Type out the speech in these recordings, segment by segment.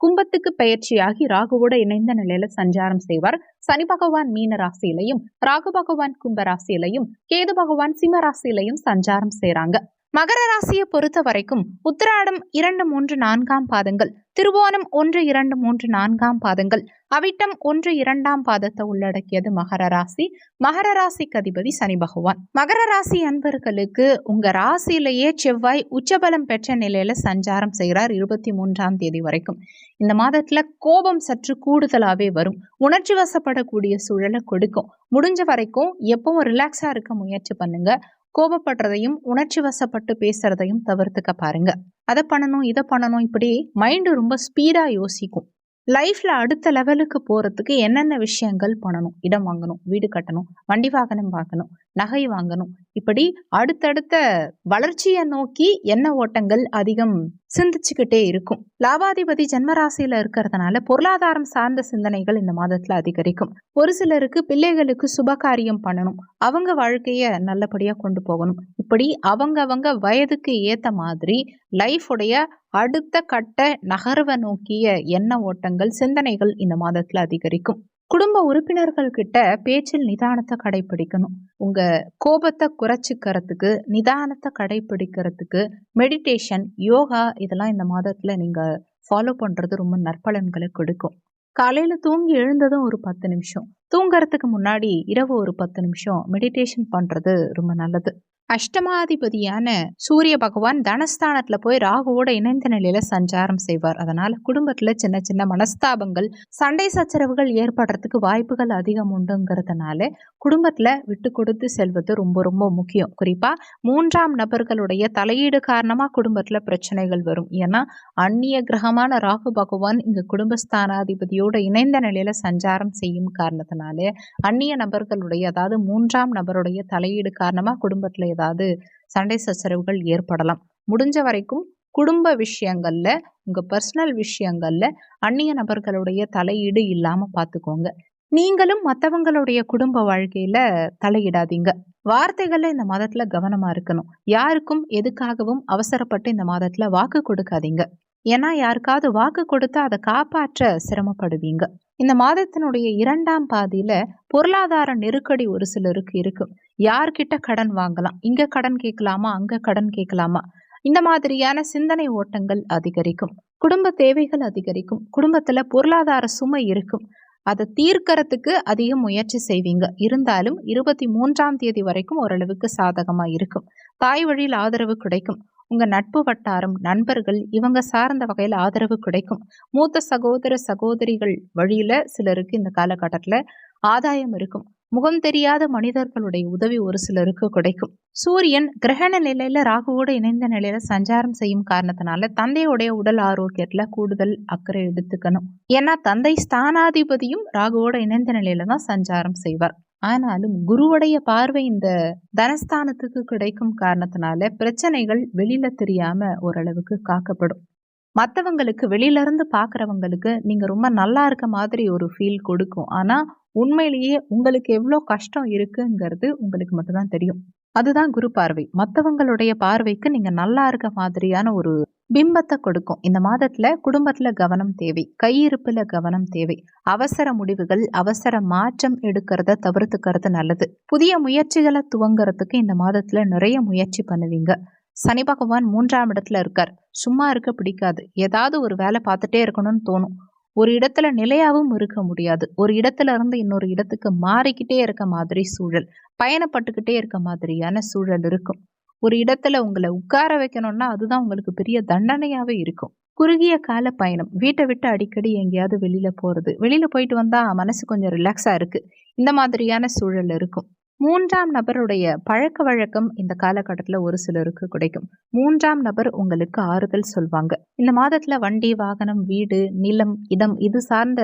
கும்பத்துக்கு பெயர்ச்சியாகி ராகுவோட இணைந்த நிலையில சஞ்சாரம் செய்வார். சனி பகவான் மீன ராசியிலையும் ராகு பகவான் கும்ப ராசியிலையும் கேது பகவான் சிம்ம ராசியிலையும் சஞ்சாரம் செய்றாங்க. மகர ராசியை பொறுத்த வரைக்கும் உத்திராடம் இரண்டு மூன்று நான்காம் பாதங்கள் திருவோணம் ஒன்று இரண்டு மூன்று நான்காம் பாதங்கள் அவிட்டம் ஒன்று இரண்டாம் பாதத்தை உள்ளடக்கியது மகர ராசி. மகர ராசிக்கு அதிபதி சனி பகவான். மகர ராசி அன்பர்களுக்கு உங்க ராசியிலேயே செவ்வாய் உச்சபலம் பெற்ற நிலையில சஞ்சாரம் செய்கிறார் இருபத்தி மூன்றாம் தேதி வரைக்கும். இந்த மாதத்துல கோபம் சற்று கூடுதலாவே வரும். உணர்ச்சி வசப்படக்கூடிய சூழலை கொடுக்கும். முடிஞ்ச வரைக்கும் எப்பவும் ரிலாக்ஸா இருக்க முயற்சி பண்ணுங்க. கோபப்படுறதையும் உணர்ச்சி வசப்பட்டு பேசுறதையும் தவிர்த்துக்க பாருங்க. அதை பண்ணணும் இதை பண்ணணும் இப்படி மைண்டு ரொம்ப ஸ்பீடாக யோசிக்கும். லைஃப்ல அடுத்த லெவலுக்கு போறதுக்கு என்னென்ன விஷயங்கள் பண்ணணும்? இடம் வாங்கணும் வீடு கட்டணும் வண்டி வாகனம் வாங்கணும் நகை வாங்கணும். இப்படி அடுத்தடுத்த வளர்ச்சியை நோக்கி என்ன ஓட்டங்கள் அதிகம் சிந்திச்சுக்கிட்டே இருக்கும். லாபாதிபதி ஜென்மராசியில இருக்கிறதுனால பொருளாதாரம் சார்ந்த சிந்தனைகள் இந்த மாதத்துல அதிகரிக்கும். ஒரு சிலருக்கு பிள்ளைகளுக்கு சுபகாரியம் பண்ணணும். அவங்க வாழ்க்கைய நல்லபடியா கொண்டு போகணும். இப்படி அவங்க அவங்க வயதுக்கு ஏத்த மாதிரி லைஃபுடைய அடுத்த கட்ட நகர்வை நோக்கிய எண்ண ஓட்டங்கள் சிந்தனைகள் இந்த மாதத்துல அதிகரிக்கும். குடும்ப உறுப்பினர்கள் கிட்ட பேச்சில் நிதானத்தை கடைபிடிக்கணும் உங்க கோபத்தை குறைச்சிக்கிறதுக்கு நிதானத்தை கடைபிடிக்கிறதுக்கு மெடிடேஷன் யோகா இதெல்லாம் இந்த மாதத்துல நீங்க ஃபாலோ பண்றது ரொம்ப நற்பலன்களை கொடுக்கும். காலையில தூங்கி எழுந்ததும் ஒரு பத்து நிமிஷம். தூங்கறதுக்கு முன்னாடி இரவு ஒரு பத்து நிமிஷம் மெடிடேஷன் பண்றது ரொம்ப நல்லது. அஷ்டமாதிபதியான சூரிய பகவான் தனஸ்தானத்தில் போய் ராகுவோட இணைந்த நிலையில சஞ்சாரம் செய்வார். அதனால குடும்பத்துல சின்ன சின்ன மனஸ்தாபங்கள் சண்டை சச்சரவுகள் ஏற்படுறதுக்கு வாய்ப்புகள் அதிகம் உண்டுங்கிறதுனால குடும்பத்துல விட்டு கொடுத்து செல்வது ரொம்ப ரொம்ப முக்கியம். குறிப்பா மூன்றாம் நபர்களுடைய தலையீடு காரணமா குடும்பத்துல பிரச்சனைகள் வரும். ஏன்னா அந்நிய கிரகமான ராகு பகவான் இங்க குடும்பஸ்தானாதிபதியோட இணைந்த நிலையில சஞ்சாரம் செய்யும் காரணத்தினால அந்நிய நபர்களுடைய அதாவது மூன்றாம் நபருடைய தலையீடு காரணமா குடும்பத்துல ஏதாவது சண்டை சச்சரவுகள் ஏற்படலாம். முடிஞ்ச வரைக்கும் குடும்ப விஷயங்கள்ல உங்க பர்சனல் விஷயங்கள்ல அந்நிய நபர்களுடைய தலையீடு இல்லாம பாத்துக்கோங்க. நீங்களும் மற்றவங்களுடைய குடும்ப வாழ்க்கையில தலையிடாதீங்க. வார்த்தைகள்ல இந்த மாதத்தில் கவனமா இருக்கணும். யாருக்கும் எதுக்காகவும் அவசரப்பட்டு இந்த மாதத்தில் வாக்கு கொடுக்காதீங்க. ஏன்னா யாருக்காவது வாக்கு கொடுத்து அதை காப்பாற்ற சிரமப்படுவீங்க. இந்த மாதத்தினுடைய இரண்டாம் பாதியில பொருளாதார நெருக்கடி ஒரு சிலருக்கு இருக்கும் யார்கிட்ட கடன் வாங்கலாம்? இங்க கடன் கேட்கலாமா? அங்க கடன் கேட்கலாமா? இந்த மாதிரியான சிந்தனை ஓட்டங்கள் அதிகரிக்கும். குடும்ப தேவைகள் அதிகரிக்கும். குடும்பத்துல பொருளாதார சுமை இருக்கும். அதை தீர்க்கறதுக்கு அதிக முயற்சி செய்வீங்க. இருந்தாலும் இருபத்தி மூன்றாம் தேதி வரைக்கும் ஓரளவுக்கு சாதகமா இருக்கும். தாய் வழியில் ஆதரவு கிடைக்கும். உங்கள் நட்பு வட்டாரம் நண்பர்கள் இவங்க சார்ந்த வகையில் ஆதரவு கிடைக்கும். மூத்த சகோதர சகோதரிகள் வழியில் சிலருக்கு இந்த காலகட்டத்தில் ஆதாயம் இருக்கும். முகம் தெரியாத மனிதர்களுடைய உதவி ஒரு சிலருக்கு கிடைக்கும். சூரியன் கிரகண நிலையில ராகுவோடு இணைந்த நிலையில சஞ்சாரம் செய்யும் காரணத்தினால தந்தையுடைய உடல் ஆரோக்கியத்துல கூடுதல் அக்கறை எடுத்துக்கணும். ஏன்னா தந்தை ஸ்தானாதிபதியும் ராகுவோட இணைந்த நிலையில தான் சஞ்சாரம் செய்வார். ஆனாலும் குருவுடைய பார்வை இந்த தனஸ்தானத்துக்கு கிடைக்கும் காரணத்தினால பிரச்சனைகள் வெளியில தெரியாம ஓரளவுக்கு காக்கப்படும். மற்றவங்களுக்கு வெளியில இருந்து பார்க்குறவங்களுக்கு நீங்க ரொம்ப நல்லா இருக்க மாதிரி ஒரு ஃபீல் கொடுக்கும். ஆனா உண்மையிலேயே உங்களுக்கு எவ்வளோ கஷ்டம் இருக்குங்கிறது உங்களுக்கு மட்டும்தான் தெரியும். அதுதான் குரு பார்வை. மற்றவங்களுடைய பார்வைக்கு நீங்க நல்லா இருக்க மாதிரியான ஒரு பிம்பத்தை கொடுக்கும். இந்த மாதத்துல குடும்பத்துல கவனம் தேவை. கையிருப்புல கவனம் தேவை. அவசர முடிவுகள் அவசர மாற்றம் எடுக்கிறத தவிர்த்துக்கிறது நல்லது. புதிய முயற்சிகளை துவங்குறதுக்கு இந்த மாதத்துல நிறைய முயற்சி பண்ணுவீங்க. சனி பகவான் மூன்றாம் இடத்துல இருக்கார். சும்மா இருக்க பிடிக்காது. ஏதாவது ஒரு வேலை பார்த்துட்டே இருக்கணும்னு தோணும். ஒரு இடத்துல நிலையாவும் இருக்க முடியாது. ஒரு இடத்துல இருந்து இன்னொரு இடத்துக்கு மாறிக்கிட்டே இருக்க மாதிரி சூழல். பயணப்பட்டுக்கிட்டே இருக்க மாதிரியான சூழல் இருக்கும். ஒரு இடத்துல உங்களை உட்கார வைக்கணும்னா அதுதான் உங்களுக்கு பெரிய தண்டனையாவே இருக்கும். குறுகிய கால பயணம். வீட்டை விட்டு அடிக்கடி எங்கேயாவது வெளியில போறது. வெளியில போயிட்டு வந்தா மனசு கொஞ்சம் ரிலாக்ஸா இருக்கு. இந்த மாதிரியான சூழல் இருக்கும். மூன்றாம் நபருடைய பழக்க வழக்கம் இந்த காலகட்டத்தில் ஒரு சிலருக்கு கிடைக்கும். மூன்றாம் நபர் உங்களுக்கு ஆறுதல் சொல்வாங்க. இந்த மாதத்துல வண்டி வாகனம் வீடு நிலம் இடம் இது சார்ந்த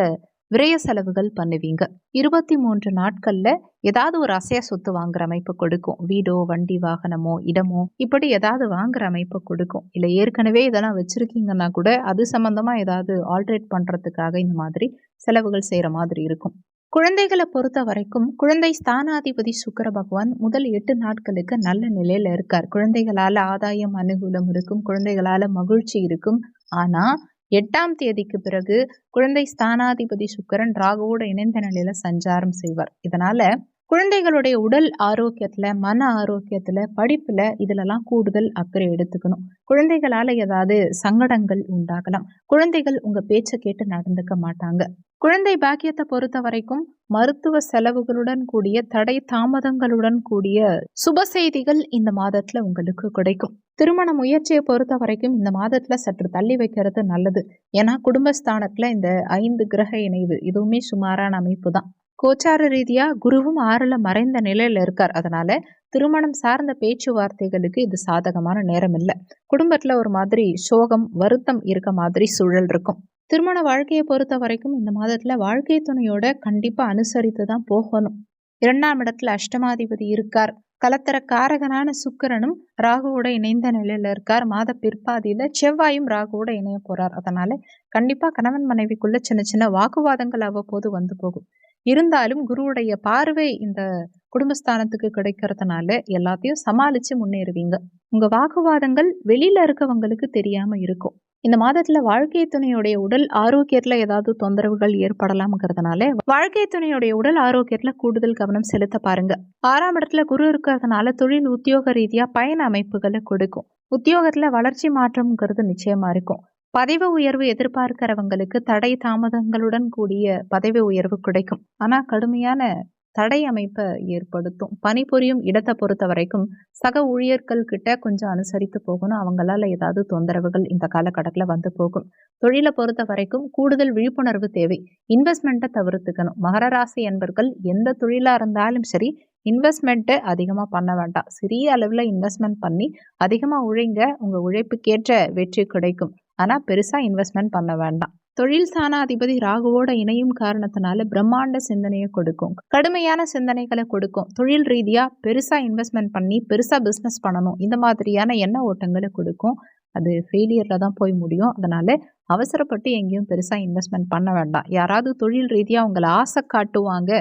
விரய செலவுகள் பண்ணுவீங்க. இருபத்தி மூன்று நாட்கள்ல ஏதாவது ஒரு அசைய சொத்து வாங்குற அமைப்பு கொடுக்கும். வீடோ வண்டி வாகனமோ இடமோ இப்படி ஏதாவது வாங்குற அமைப்பு கொடுக்கும். இல்ல ஏற்கனவே இதெல்லாம் வச்சிருக்கீங்கன்னா கூட அது சம்பந்தமா ஏதாவது ஆல்ட்ரேட் பண்றதுக்காக இந்த மாதிரி செலவுகள் செய்யற மாதிரி இருக்கும். குழந்தைகளை பொறுத்த வரைக்கும் குழந்தை ஸ்தானாதிபதி சுக்கர பகவான் முதல் எட்டு நாட்களுக்கு நல்ல நிலையில இருக்கார். குழந்தைகளால ஆதாயம் அனுகூலம் இருக்கும். குழந்தைகளால மகிழ்ச்சி இருக்கும். ஆனா எட்டாம் தேதிக்கு பிறகு குழந்தை ஸ்தானாதிபதி சுக்கரன் ராகுவோட இணைந்த நிலையில சஞ்சாரம் செய்வார். இதனால குழந்தைகளுடைய உடல் ஆரோக்கியத்துல மன ஆரோக்கியத்துல படிப்புல இதுலலாம் கூடுதல் அக்கறை எடுத்துக்கணும். குழந்தைகளால ஏதாவது சங்கடங்கள் உண்டாகலாம். குழந்தைகள் உங்க பேச்சை கேட்டு நடந்துக்க மாட்டாங்க. குழந்தை பாக்கியத்தை பொறுத்த வரைக்கும் மருத்துவ செலவுகளுடன் கூடிய தடை தாமதங்களுடன் கூடிய சுப செய்திகள் இந்த மாதத்துல உங்களுக்கு கிடைக்கும். திருமண முயற்சியை பொறுத்த வரைக்கும் இந்த மாதத்துல சற்று தள்ளி வைக்கிறது நல்லது. ஏன்னா குடும்பஸ்தானத்துல இந்த ஐந்து கிரக இணைவு இதுவுமே சுமாரான அமைப்பு தான் கோச்சார ரீதியா குருவும் ஆறுல மறைந்த நிலையில இருக்கார். அதனால திருமணம் சார்ந்த பேச்சுவார்த்தைகளுக்கு இது சாதகமான நேரம் இல்லை. குடும்பத்துல ஒரு மாதிரி சோகம் வருத்தம் இருக்க மாதிரி சூழல் இருக்கும். திருமண வாழ்க்கையை பொறுத்த வரைக்கும் இந்த மாதத்துல வாழ்க்கை துணையோட கண்டிப்பா அனுசரித்து தான் போகணும். இரண்டாம் இடத்துல அஷ்டமாதிபதி இருக்கார். கலத்தர காரகனான சுக்கரனும் ராகுவோட இணைந்த நிலையில இருக்கார். மாத பிற்பாதியில செவ்வாயும் ராகுவோட இணைய போறார். அதனால கண்டிப்பா கணவன் மனைவிக்குள்ள சின்ன சின்ன வாக்குவாதங்கள் அவ்வப்போது வந்து போகும். இருந்தாலும் குருவுடைய பார்வை இந்த குடும்பஸ்தானத்துக்கு கிடைக்கிறதுனால எல்லாத்தையும் சமாளிச்சு முன்னேறுவீங்க. உங்க வாக்குவாதங்கள் வெளியில இருக்கவங்களுக்கு தெரியாம இருக்கும். இந்த மாதத்துல வாழ்க்கை துணையுடைய உடல் ஆரோக்கியத்துல ஏதாவது தொந்தரவுகள் ஏற்படலாம்ங்கிறதுனால வாழ்க்கை துணையுடைய உடல் ஆரோக்கியத்துல கூடுதல் கவனம் செலுத்த பாருங்க. ஆறாம் இடத்துல குரு இருக்கிறதுனால தொழில் உத்தியோக ரீதியா பயண அமைப்புகளை கொடுக்கும். உத்தியோகத்துல வளர்ச்சி மாற்றம்ங்கிறது நிச்சயமா இருக்கும். பதவி உயர்வு எதிர்பார்க்கிறவங்களுக்கு தடை தாமதங்களுடன் கூடிய பதவி உயர்வு கிடைக்கும். ஆனால் கடுமையான தடை அமைப்பை ஏற்படுத்தும். பணிபுரியும் இடத்தை பொறுத்த வரைக்கும் சக ஊழியர்கள் கிட்ட கொஞ்சம் அனுசரித்து போகணும். அவங்களால ஏதாவது தொந்தரவுகள் இந்த காலகட்டத்தில் வந்து போகும். தொழிலை பொறுத்த வரைக்கும் கூடுதல் விழிப்புணர்வு தேவை. இன்வெஸ்ட்மெண்ட்டை தவிர்த்துக்கணும். மகர ராசி என்பர்கள் எந்த தொழிலாக இருந்தாலும் சரி இன்வெஸ்ட்மெண்ட்டு அதிகமாக பண்ண வேண்டாம். சிறிய அளவில் இன்வெஸ்ட்மெண்ட் பண்ணி அதிகமாக உழைங்க. உங்கள் உழைப்புக்கேற்ற வெற்றி கிடைக்கும். ஆனால் பெருசாக இன்வெஸ்ட்மெண்ட் பண்ண வேண்டாம். தொழில் ஸ்தானாதிபதி ராகுவோட இணையும் காரணத்தினால பிரம்மாண்ட சிந்தனையை கொடுக்கும். கடுமையான சிந்தனைகளை கொடுக்கும். தொழில் ரீதியாக பெருசாக இன்வெஸ்ட்மெண்ட் பண்ணி பெருசாக பிஸ்னஸ் பண்ணணும். இந்த மாதிரியான எண்ண ஓட்டங்களை கொடுக்கும். அது ஃபெயிலியரில் தான் போய் முடியும். அதனால அவசரப்பட்டு எங்கேயும் பெருசாக இன்வெஸ்ட்மெண்ட் பண்ண வேண்டாம். யாராவது தொழில் ரீதியாக உங்களை ஆசை காட்டுவாங்க.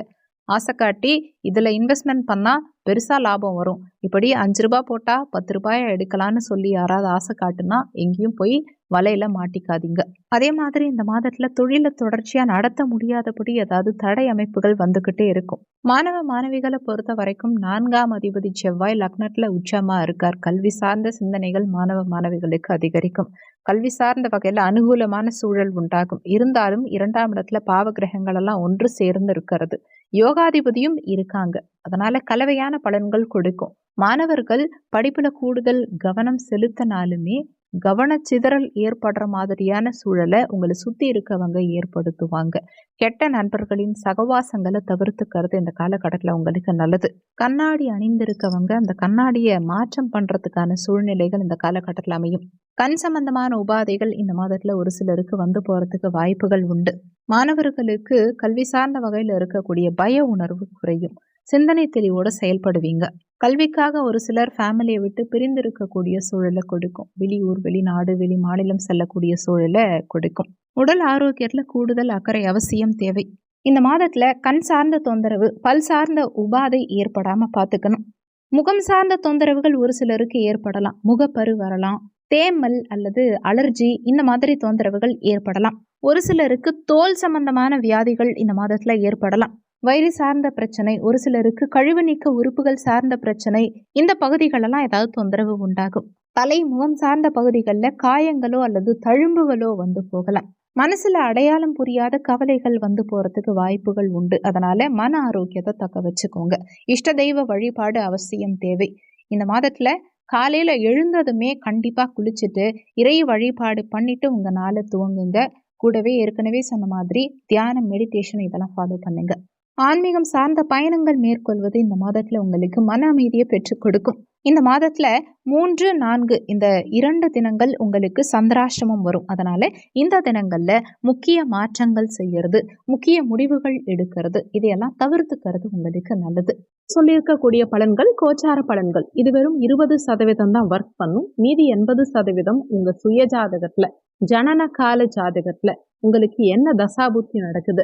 ஆசை காட்டி இதில் இன்வெஸ்ட்மெண்ட் பண்ணால் பெருசாக லாபம் வரும். இப்படி அஞ்சு ரூபா போட்டால் பத்து ரூபாயை எடுக்கலான்னு சொல்லி யாராவது ஆசை காட்டுனா எங்கேயும் போய் வலையில் மாட்டிக்காதீங்க. அதே மாதிரி இந்த மாதத்தில் தொழிலை தொடர்ச்சியாக நடத்த முடியாதபடி ஏதாவது தடை அமைப்புகள் வந்துக்கிட்டே இருக்கும். மாணவ மாணவிகளை பொறுத்த வரைக்கும் நான்காம் அதிபதி செவ்வாய் லக்னத்தில் உச்சமாக இருக்கார். கல்வி சார்ந்த சிந்தனைகள் மாணவ மாணவிகளுக்கு அதிகரிக்கும். கல்வி சார்ந்த வகையில் அனுகூலமான சூழல் உண்டாகும். இருந்தாலும் இரண்டாம் இடத்துல பாவ கிரகங்கள் எல்லாம் ஒன்று சேர்ந்து இருக்கிறது. யோகாதிபதியும் இருக்காங்க. அதனால கலவையான பலன்கள் கொடுக்கும். மாணவர்கள் படிப்புல கூடுதல் கவனம் செலுத்தினாலுமே கவனச்சிதறல் ஏற்படுற மாதிரியான சூழலை உங்களை சுத்தி இருக்கவங்க ஏற்படுத்துவாங்க. கெட்ட நண்பர்களின் சகவாசங்களை தவிர்த்துக்கிறது இந்த காலகட்டத்தில் உங்களுக்கு நல்லது. கண்ணாடி அணிந்திருக்கவங்க அந்த கண்ணாடியை மாற்றம் பண்றதுக்கான சூழ்நிலைகள் இந்த காலகட்டத்தில் அமையும். கண் சம்பந்தமான உபாதைகள் இந்த மாதத்துல ஒரு சிலருக்கு வந்து போறதுக்கு வாய்ப்புகள் உண்டு. மாணவர்களுக்கு கல்வி சார்ந்த வகையில் இருக்கக்கூடிய பய உணர்வு குறையும். சிந்தனை தெளிவோடு செயல்படுவீங்க. கல்விக்காக ஒரு சிலர் ஃபேமிலியை விட்டு பிரிந்திருக்கக்கூடிய சூழலை கொடுக்கும். வெளியூர் வெளிநாடு வெளி மாநிலம் செல்லக்கூடிய சூழலை கொடுக்கும். உடல் ஆரோக்கியத்தில் கூடுதல் அக்கறை அவசியம் தேவை. இந்த மாதத்துல கண் சார்ந்த தொந்தரவு பல் சார்ந்த உபாதை ஏற்படாம பார்த்துக்கணும் முகம் சார்ந்த தொந்தரவுகள் ஒரு சிலருக்கு ஏற்படலாம். முகப்பரு வரலாம் தேமல் அல்லது அலர்ஜி இந்த மாதிரி தொந்தரவுகள் ஏற்படலாம். ஒரு சிலருக்கு தோல் சம்பந்தமான வியாதிகள் இந்த மாதத்துல ஏற்படலாம். வயிறு சார்ந்த பிரச்சனை ஒரு சிலருக்கு கழிவு நீக்க உறுப்புகள் சார்ந்த பிரச்சனை இந்த பகுதிகளெல்லாம் ஏதாவது தொந்தரவு உண்டாகும். தலை முகம் சார்ந்த பகுதிகளில் காயங்களோ அல்லது தழும்புகளோ வந்து போகலாம். மனசுல அடையாளம் புரியாத கவலைகள் வந்து போறதுக்கு வாய்ப்புகள் உண்டு. அதனால மன ஆரோக்கியத்தை தக்க வச்சுக்கோங்க. இஷ்ட தெய்வ வழிபாடு அவசியம் தேவை. இந்த மாதத்துல காலையில எழுந்ததுமே கண்டிப்பா குளிச்சுட்டு இறை வழிபாடு பண்ணிட்டு உங்க நாளை துவங்குங்க. கூடவே ஏற்கனவே சொன்ன மாதிரி தியானம் மெடிடேஷன் இதெல்லாம் ஃபாலோ பண்ணுங்க. ஆன்மீகம் சார்ந்த பயணங்கள் மேற்கொள்வது இந்த மாதத்துல உங்களுக்கு மன அமைதியை பெற்றுக் கொடுக்கும். இந்த மாதத்துல மூன்று நான்கு இந்த இரண்டு தினங்கள் உங்களுக்கு சந்திராஷ்டமம் வரும். அதனால இந்த தினங்கள்ல முக்கிய மாற்றங்கள் செய்யறது முக்கிய முடிவுகள் எடுக்கிறது இதையெல்லாம் தவிர்த்துக்கிறது உங்களுக்கு நல்லது. சொல்லியிருக்கக்கூடிய பலன்கள் கோச்சார பலன்கள். இது வெறும் இருபது சதவீதம் தான் ஒர்க் பண்ணும். மீதி எண்பது சதவீதம் உங்க சுய ஜாதகத்துல ஜனன கால ஜாதகத்துல உங்களுக்கு என்ன தசாபுத்தி நடக்குது